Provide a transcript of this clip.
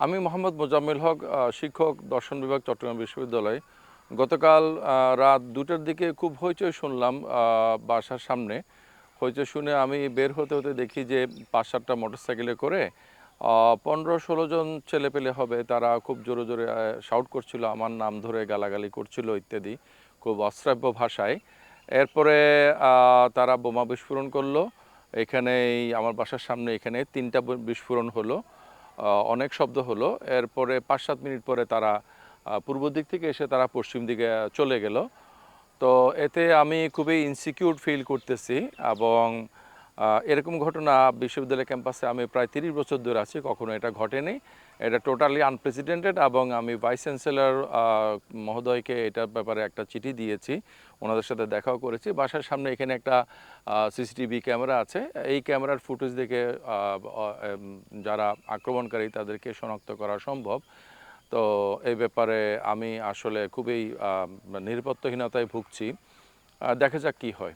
আমি মোহাম্মদ মোজাম্মেল হক শিক্ষক, দর্শন বিভাগ, চট্টগ্রাম বিশ্ববিদ্যালয়। গতকাল রাত দুটার দিকে খুব হইচই শুনলাম বাসার সামনে। হইচই শুনে আমি বের হতে হতে দেখি যে পাঁচ সাতটা মোটরসাইকেলে করে পনেরো ষোলো জন ছেলে পেলে হবে। তারা খুব জোরে জোরে শাউট করছিল, আমার নাম ধরে গালাগালি করছিল ইত্যাদি, খুব অশ্রাব্য ভাষায়। এরপরে তারা বোমা বিস্ফোরণ করল। এখানেই, আমার বাসার সামনে এখানে তিনটা বিস্ফোরণ হলো। অনেক শব্দ হলো। এরপরে পাঁচ সাত মিনিট পরে তারা পূর্ব দিক থেকে এসে তারা পশ্চিম দিকে চলে গেল। তো এতে আমি খুবই ইনসিকিউর ফিল করতেছি এবং এরকম ঘটনা বিশ্ববিদ্যালয় ক্যাম্পাসে আমি প্রায় তিরিশ বছর ধরে আছি, কখনো এটা ঘটেনি। এটা টোটালি আনপ্রেসিডেন্টেড এবং আমি ভাইস চ্যান্সেলর মহোদয়কে এটার ব্যাপারে একটা চিঠি দিয়েছি, ওনাদের সাথে দেখাও করেছি। বাসার সামনে এখানে একটা সিসিটিভি ক্যামেরা আছে। এই ক্যামেরার ফুটেজ দেখে যারা আক্রমণকারী তাদেরকে শনাক্ত করা সম্ভব। তো এই ব্যাপারে আমি আসলে খুবই নিরাপত্তাহীনতায় ভুগছি। দেখা যাক কি হয়।